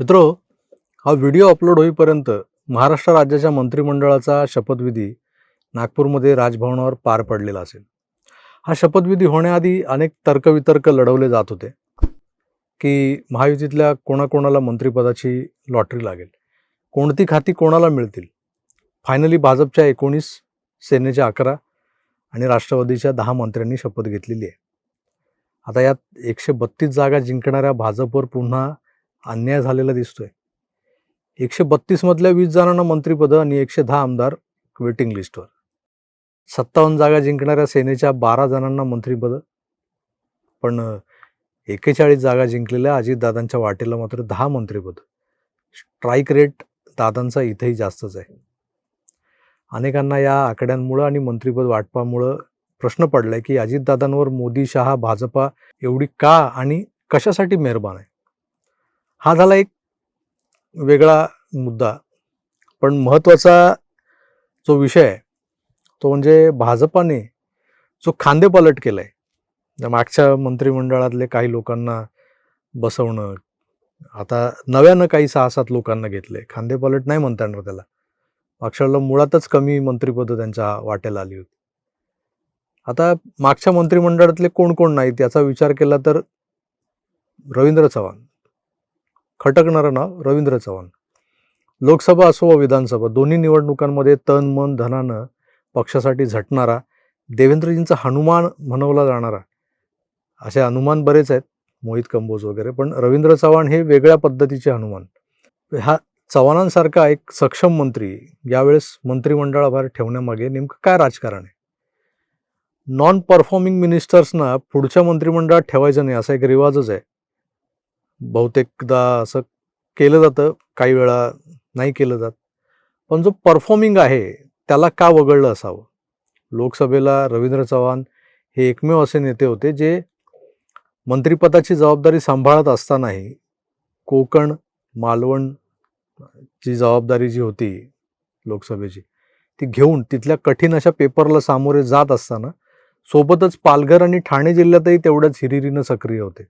मित्रो हा video upload होईपर्यंत महाराष्ट्र राज्याच्या मंत्रिमंडळाचा शपथविधी नागपूरमध्ये राजभवनावर पार पडलेला असेल. हा शपथविधी होण्याआधी अनेक तर्कवितर्क लढवले जात होते की महायुतीतल्या कोणाकोणाला मंत्रिपदाची लॉटरी लागेल कोणती खाती कोणाला मिळतील? फायनली भाजपच्या एकोणीस सेनेच्या अकरा आणि राष्ट्रवादीच्या दहा मंत्र्यांनी शपथ घेतलेली आहे. आता यात एकशे बत्तीस जागा जिंकणाऱ्या भाजपवर पुन्हा अन्याय झालेला दिसतोय. एकशे बत्तीसमधल्या वीस जणांना मंत्रिपदं आणि एकशे दहा आमदार वेटिंग लिस्टवर. सत्तावन्न जागा जिंकणाऱ्या सेनेच्या बारा जणांना मंत्रिपदं. पण एकेचाळीस जागा जिंकलेल्या अजितदादांच्या वाटेला मात्र दहा मंत्रिपद. स्ट्राईक रेट दादांचा इथेही जास्तच आहे. अनेकांना या आकड्यांमुळं आणि मंत्रिपद वाटपामुळं प्रश्न पडलाय की अजितदादांवर मोदी शहा भाजपा एवढी का आणि कशासाठी मेहरबान आहे? हा झाला एक वेगळा मुद्दा. पण महत्त्वाचा जो विषय आहे तो म्हणजे भाजपाने जो खांदेपालट केला आहे मागच्या मंत्रिमंडळातले काही लोकांना बसवणं आता नव्यानं काही सहा सात लोकांना घेतले खांदेपालट नाही म्हणता येणार त्याला. मागच्या मुळातच कमी मंत्रिपदं त्यांच्या वाट्याला आली होती. आता मागच्या मंत्रिमंडळातले कोण कोण नाहीत याचा विचार केला तर रवींद्र चव्हाण. खटकणारं नाव रवींद्र चव्हाण. लोकसभा असो व विधानसभा दोन्ही निवडणुकांमध्ये तन मन धनानं पक्षासाठी झटणारा देवेंद्रजींचा हनुमान म्हणवला जाणारा असे हनुमान बरेच आहेत मोहित कंबोज वगैरे पण रवींद्र चव्हाण हे वेगळ्या पद्धतीचे हनुमान. हा चव्हाणांसारखा एक सक्षम मंत्री यावेळेस मंत्रिमंडळाबाहेर ठेवण्यामागे नेमकं काय राजकारण आहे? नॉन परफॉर्मिंग मिनिस्टर्सना पुढच्या मंत्रिमंडळात ठेवायचं नाही असा एक रिवाजच आहे. बहुतेकदा असं केलं जातं काही वेळा नाही केलं जात. पण जो परफॉर्मिंग आहे त्याला का वगळलं असावं? लोकसभेला रवींद्र चव्हाण हे एकमेव असे नेते होते जे मंत्रिपदाची जबाबदारी सांभाळत असतानाही कोकण मालवण ची जबाबदारी जी होती लोकसभेची ती घेऊन तिथल्या कठीण अशा पेपरला सामोरे जात असताना सोबतच पालघर आणि ठाणे जिल्ह्यातही तेवढ्याच हिरिरीनं सक्रिय होते.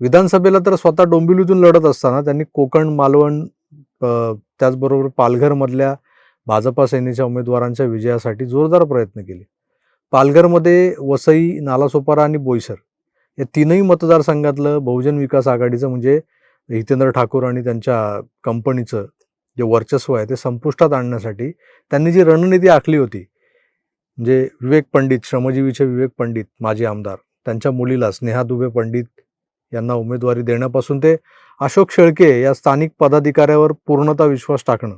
विधानसभेला तर स्वतः डोंबिवलीतून लढत असताना त्यांनी कोकण मालवण त्याचबरोबर पालघरमधल्या भाजपा सेनेच्या उमेदवारांच्या विजयासाठी जोरदार प्रयत्न केले. पालघरमध्ये वसई नालासोपारा आणि बोईसर या तीनही मतदारसंघातलं बहुजन विकास आघाडीचं म्हणजे हितेंद्र ठाकूर आणि त्यांच्या कंपनीचं जे वर्चस्व आहे ते संपुष्टात आणण्यासाठी त्यांनी जी रणनीती आखली होती म्हणजे विवेक पंडित श्रमजीवीचे विवेक पंडित माजी आमदार त्यांच्या मुलीला स्नेहा दुबे पंडित यांना उमेदवारी देण्यापासून ते अशोक शेळके या स्थानिक पदाधिकाऱ्यावर पूर्णतः विश्वास टाकणं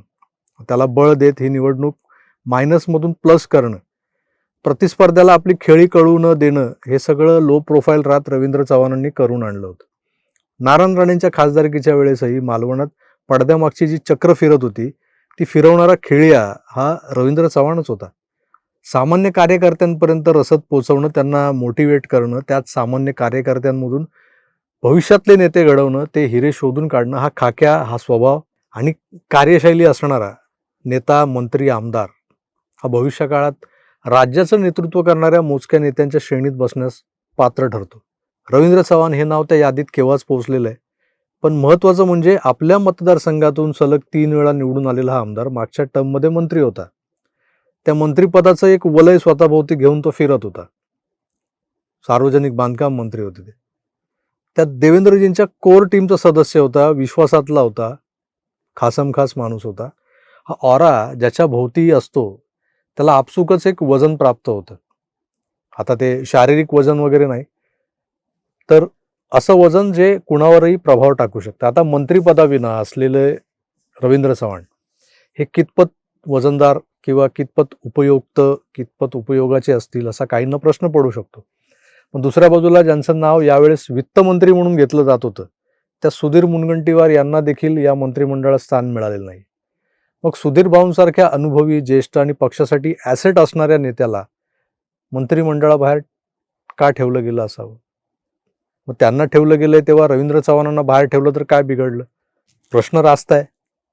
त्याला बळ देत ही निवडणूक मायनसमधून प्लस करणं प्रतिस्पर्ध्याला आपली खेळी कळू न देणं हे सगळं लो प्रोफाईल राहत रवींद्र चव्हाणांनी करून आणलं होतं. नारायण राणेंच्या खासदारकीच्या वेळेसही मालवणात पडद्यामागची जी चक्र फिरत होती ती फिरवणारा खेळिया हा रवींद्र चव्हाणच होता. सामान्य कार्यकर्त्यांपर्यंत रसद पोचवणं त्यांना मोटिवेट करणं त्यात सामान्य कार्यकर्त्यांमधून भविष्यातले नेते घडवणं ते हिरे शोधून काढणं हा खाक्या हा स्वभाव आणि कार्यशैली असणारा नेता मंत्री आमदार हा भविष्यकाळात राज्याचं नेतृत्व करणाऱ्या मोजक्या नेत्यांच्या श्रेणीत बसण्यास पात्र ठरतो. रवींद्र चव्हाण हे नाव त्या यादीत केव्हाच पोहोचलेलं आहे? पण महत्त्वाचं म्हणजे आपल्या मतदारसंघातून सलग तीन वेळा निवडून आलेला हा आमदार मागच्या टर्ममध्ये मंत्री होता. त्या मंत्रिपदाचं एक वलय स्वतःभोवती घेऊन तो फिरत होता. सार्वजनिक बांधकाम मंत्री होते ते. त्यात देवेंद्रजींच्या कोर टीमचा सदस्य होता विश्वासातला होता खासमखास माणूस होता. हा ऑरा ज्याच्या भोवती असतो त्याला आपसुकच एक वजन प्राप्त होतं. आता ते शारीरिक वजन वगैरे नाही तर असं वजन जे कुणावरही प्रभाव टाकू शकतं. आता मंत्रिपदाविना असलेले रवींद्र चव्हाण हे कितपत वजनदार किंवा कितपत उपयुक्त कितपत उपयोगाचे असतील असा काहींना प्रश्न पडू शकतो. पण दुसऱ्या बाजूला ज्यांचं नाव यावेळेस वित्तमंत्री म्हणून घेतलं जात होतं त्या सुधीर मुनगंटीवार यांना देखील या मंत्रिमंडळात स्थान मिळालेलं नाही. मग सुधीर भाऊंसारख्या अनुभवी ज्येष्ठ आणि पक्षासाठी ॲसेट असणाऱ्या नेत्याला मंत्रिमंडळाबाहेर का ठेवलं गेलं असावं? मग त्यांना ठेवलं गेलंय तेव्हा रवींद्र चव्हाणांना बाहेर ठेवलं तर काय बिघडलं? प्रश्न रास्त आहे.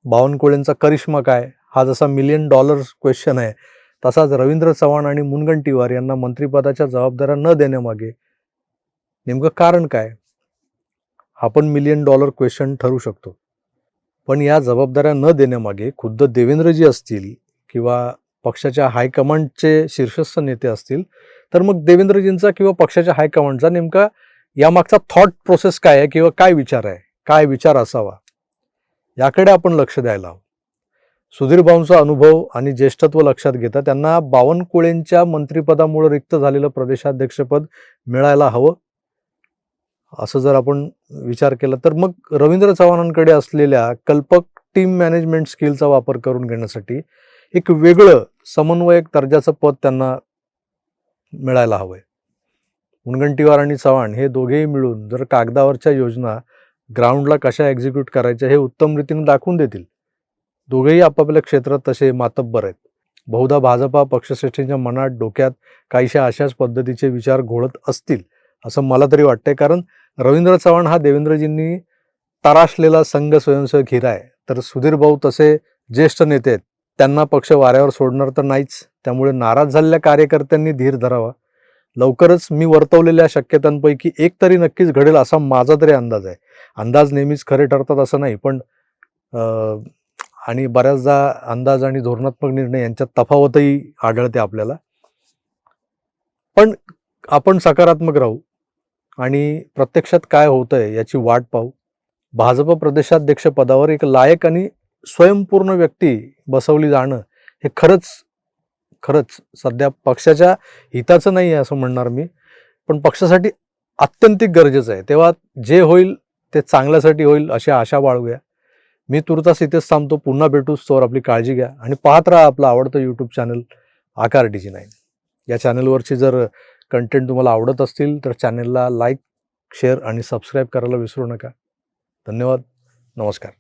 बावनकुळेंचा करिश्मा काय? हा जसा मिलियन डॉलर क्वेश्चन आहे तसाच रवींद्र चव्हाण आणि मुनगंटीवार यांना मंत्रिपदाच्या जबाबदाऱ्या न देण्यामागे नेमकं कारण काय? हा पण मिलियन डॉलर क्वेश्चन ठरू शकतो. पण या जबाबदाऱ्या न देण्यामागे खुद्द देवेंद्रजी असतील किंवा पक्षाच्या हायकमांडचे शीर्षस्थ नेते असतील तर मग देवेंद्रजींचा किंवा पक्षाच्या हायकमांडचा नेमका यामागचा थॉट प्रोसेस काय आहे किंवा काय विचार आहे? काय विचार असावा? याकडे आपण लक्ष द्यायला हवं. सुधीर भाऊंचा अनुभव आणि ज्येष्ठत्व लक्षात घेता त्यांना बावनकुळेंच्या मंत्रिपदामुळे रिक्त झालेलं प्रदेशाध्यक्षपद मिळायला हवं. असं जर आपण विचार केला तर मग रवींद्र चव्हाणांकडे असलेल्या कल्पक टीम मॅनेजमेंट स्किलचा वापर करून घेण्यासाठी एक वेगळं समन्वयक दर्जाचं पद त्यांना मिळायला हवंय. मुनगंटीवार आणि चव्हाण हे दोघेही मिळून जर कागदावरच्या योजना ग्राउंडला कशा एक्झिक्यूट करायच्या हे उत्तम रीतीने दाखवून देतील. दोघेही आपापल्या क्षेत्रात तसे मातब्बर आहेत. बहुधा भाजपा पक्षश्रेष्ठींच्या मनात डोक्यात काहीशा अशाच पद्धतीचे विचार घोळत असतील असं मला तरी वाटतंय. कारण रवींद्र चव्हाण हा देवेंद्रजींनी तराशलेला संघ स्वयंसेवक हिरा आहे. तर सुधीर भाऊ तसे ज्येष्ठ नेते आहेत. त्यांना पक्ष वाऱ्यावर सोडणार तर नाहीच. त्यामुळे नाराज झालेल्या कार्यकर्त्यांनी धीर धरावा. लवकरच मी वर्तवलेल्या शक्यतांपैकी एक तरी नक्कीच घडेल असा माझा तरी अंदाज आहे. अंदाज नेहमीच खरे ठरतात असं नाही. पण आणि बऱ्याचदा अंदाज आणि धोरणात्मक निर्णय यांच्यात तफावतही आढळते आपल्याला. पण आपण सकारात्मक राहू आणि प्रत्यक्षात काय होतंय याची वाट पाहू. भाजप प्रदेशाध्यक्ष पदावर एक लायक आणि स्वयंपूर्ण व्यक्ती बसवली जाणं हे खरंच खरंच सध्या पक्षाच्या हिताचं नाही आहे असं म्हणणार मी. पण पक्षासाठी आत्यंतिक गरजेचं आहे. तेव्हा जे होईल ते चांगल्यासाठी होईल अशी आशा बाळगूया. मी तुर्तास इथेच थांबतो. पुन्हा भेटू. तोवर आपली काळजी घ्या. आणि पाहत राहा आपलं आवडतं YouTube channel Aakar DG nine या चॅनलवरचे जर कंटेंट तुम्हाला आवडत असतील तर चॅनलला लाईक शेअर आणि सबस्क्राईब करायला विसरू नका. धन्यवाद. नमस्कार.